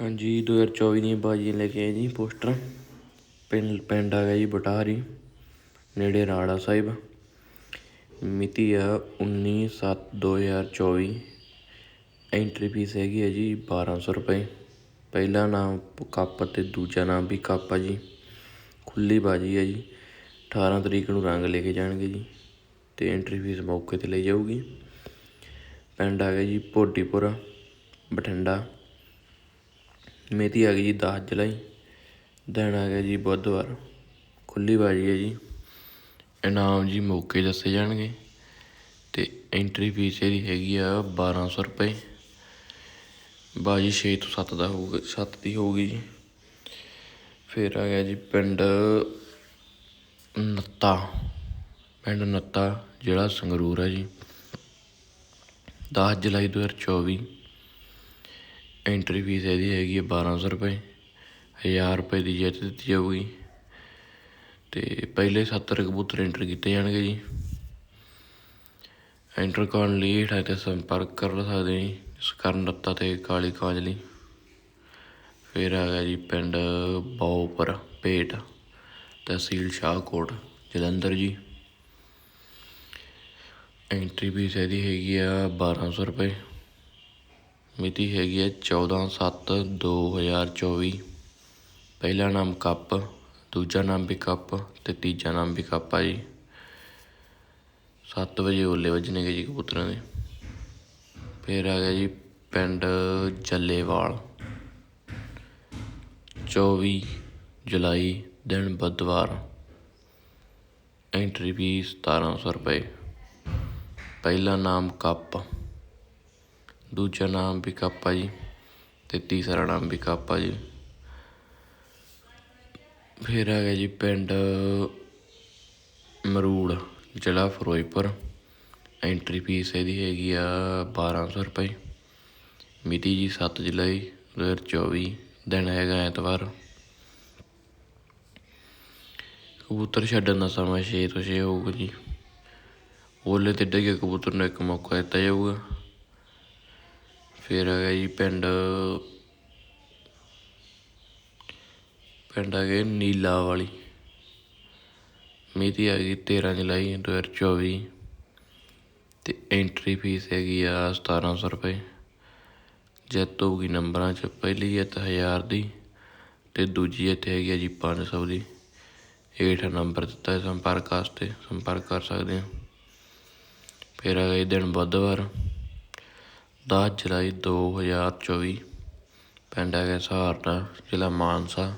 ਹਾਂਜੀ 2024 ਦੀਆਂ ਬਾਜੀਆਂ ਲੈ ਕੇ ਆਏ ਜੀ ਪੋਸਟਰ। ਪਿੰਡ ਪਿੰਡ ਆ ਗਿਆ ਜੀ ਬਟਾਰੀ, ਨੇੜੇ ਰਾੜਾ ਸਾਹਿਬ। ਮਿਤੀ ਆ 19/7/2024 ਐਂਟਰੀ ਫੀਸ ਹੈਗੀ ਹੈ ਜੀ 1200 ਰੁਪਏ। ਪਹਿਲਾ ਨਾਮ ਕੱਪ ਤੇ ਦੂਜਾ ਨਾਮ ਵੀ ਕੱਪ ਆ ਜੀ। ਖੁੱਲੀ ਬਾਜੀ ਹੈ ਜੀ। 18 ਤਰੀਕ ਨੂੰ ਰੰਗ ਲੈ ਕੇ ਜਾਣਗੇ ਜੀ ਤੇ ਐਂਟਰੀ ਫੀਸ ਮੌਕੇ ਤੇ ਲਈ ਜਾਊਗੀ। ਪਿੰਡ ਆ ਗਿਆ ਜੀ ਭੋਡੀਪੁਰਾ, ਬਠਿੰਡਾ। ਮਿਤੀ ਆ ਗਈ ਜੀ 10 ਜੁਲਾਈ। ਦਿਨ ਆ ਗਿਆ ਜੀ ਬੁੱਧਵਾਰ। ਖੁੱਲੀ ਬਾਜੀ ਹੈ ਜੀ। ਇਨਾਮ ਜੀ ਮੌਕੇ ਦੱਸੇ ਜਾਣਗੇ। ਤੇ ਐਂਟਰੀ ਫੀਸ ਇਹਦੀ ਹੈਗੀ ਆ 1200 ਰੁਪਏ। ਬਾਜੀ 6 ਤੋਂ 7 ਦਾ ਹੋਊਗਾ 7 ਦੀ ਹੋਊਗੀ ਜੀ। ਫਿਰ ਆ ਗਿਆ ਜੀ ਪਿੰਡ ਨੱਤਾ। ਪਿੰਡ ਨੱਤਾ ਜ਼ਿਲ੍ਹਾ ਸੰਗਰੂਰ ਹੈ ਜੀ। 10 ਜੁਲਾਈ 2024 ਐਂਟਰੀ ਫੀਸ ਇਹਦੀ ਹੈਗੀ ਹੈ 1200 ਰੁਪਏ 1000 ਰੁਪਏ ਦੀ ਜਿੱਤ ਦਿੱਤੀ ਜਾਊਗੀ। ਤੇ ਪਹਿਲੇ 70 ਕਬੂਤਰ ਐਂਟਰ ਕੀਤੇ ਜਾਣਗੇ ਜੀ। ਐਂਟਰ ਕਰਨ ਲਈ ਹੇਠਾਂ ਤੇ ਸੰਪਰਕ ਕਰ ਸਕਦੇ ਜੀ, ਕਰਨ ਦੱਤਾ ਤੇ ਕਾਲੀ ਕਾਂਜਲੀ। ਫਿਰ ਆ ਗਿਆ ਜੀ ਪਿੰਡ ਬਾਉਪਰ, ਭੇਟ, ਤਹਿਸੀਲ ਸ਼ਾਹਕੋਟ, ਜਲੰਧਰ ਜੀ। ਐਂਟਰੀ ਫੀਸ ਇਹਦੀ ਹੈਗੀ ਆ 1200 ਰੁਪਏ। ਮਿਤੀ ਹੈਗੀ ਹੈ 14/7/2024 ਪਹਿਲਾ ਨਾਮ ਕੱਪ, ਦੂਜਾ ਨਾਮ ਵੀ ਕੱਪ ਤੇ ਤੀਜਾ ਨਾਮ ਵੀ ਕੱਪ ਆ ਜੀ। 7 ਵਜੇ ਓਲੇ ਵੱਜਣਗੇ ਜੀ ਕਬੂਤਰਾਂ ਦੇ। ਫਿਰ ਆ ਗਿਆ ਜੀ ਪਿੰਡ ਜੱਲੇਵਾਲ। 24 ਜੁਲਾਈ ਦਿਨ ਬੁੱਧਵਾਰ। ਐਂਟਰੀ ਫੀਸ 1700 ਰੁਪਏ। ਪਹਿਲਾ ਨਾਮ ਕੱਪ। ਦੂਜਾ ਨਾਮ ਵੀ ਕੱਪ ਜੀ ਤੇ ਤੀਸਰਾ ਨਾਮ ਵੀ ਜੀ। ਫਿਰ ਆ ਗਿਆ ਜੀ ਪਿੰਡ ਮਰੂੜ, ਜ਼ਿਲ੍ਹਾ ਫਿਰੋਜ਼ਪੁਰ। ਐਂਟਰੀ ਫੀਸ ਇਹਦੀ ਹੈਗੀ ਆ 1200 ਰੁਪਏ। ਮਿਤੀ ਜੀ 7 ਜੁਲਾਈ 2024 ਦਿਨ ਹੈਗਾ ਐਤਵਾਰ। ਕਬੂਤਰ ਛੱਡਣ ਦਾ ਸਮਾਂ 6 ਤੋਂ 6 ਹੋਊਗਾ ਜੀ। ਓਲੇ ਤੇ ਡਿੱਗੇ ਕਬੂਤਰ ਨੂੰ ਇੱਕ ਮੌਕਾ ਦਿੱਤਾ ਜਾਊਗਾ। ਫਿਰ ਆ ਗਿਆ ਜੀ ਪਿੰਡ ਪਿੰਡ ਆ ਗਿਆ ਨੀਲਾ ਵਾਲੀ ਮਿਤੀ ਆ ਗਈ 13 ਜੁਲਾਈ 2024 ਤੇ ਐਂਟਰੀ ਫੀਸ ਹੈਗੀ ਆ 1700 ਰੁਪਏ। ਜਿੱਤ ਹੋਊਗੀ ਨੰਬਰਾਂ 'ਚ, ਪਹਿਲੀ ਜਿੱਤ 1000 ਦੀ ਤੇ ਦੂਜੀ ਜਿੱਤ ਹੈਗੀ ਆ ਜੀ 500 ਦੀ। ਹੇਠ ਨੰਬਰ ਦਿੱਤਾ ਹੈ ਸੰਪਰਕ ਵਾਸਤੇ, ਸੰਪਰਕ ਕਰ ਸਕਦੇ ਹੋ ਫਿਰ ਆ ਜੀ ਦਿਨ ਬੁੱਧਵਾਰ। ਦਸ ਜੁਲਾਈ 2024 ਪਿੰਡ ਹੈਗਾ ਸਹਾਰਨਾ, ਜ਼ਿਲ੍ਹਾ ਮਾਨਸਾ।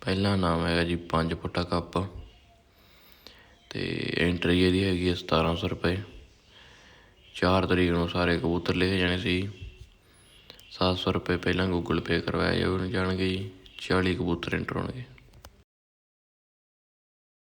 ਪਹਿਲਾ ਨਾਮ ਹੈਗਾ ਜੀ ਪੰਜ ਫੁੱਟਾ ਕੱਪ ਅਤੇ ਐਂਟਰੀ ਇਹਦੀ ਹੈਗੀ ਹੈ 1700 ਰੁਪਏ। ਚਾਰ ਤਰੀਕ ਨੂੰ ਸਾਰੇ ਕਬੂਤਰ ਲਿਖੇ ਜਾਣੇ ਸੀ। 700 ਰੁਪਏ ਪਹਿਲਾਂ ਗੂਗਲ ਪੇ ਕਰਵਾਇਆ ਜਾਣਗੇ ਜੀ। 40 ਕਬੂਤਰ ਐਂਟਰ ਹੋਣਗੇ।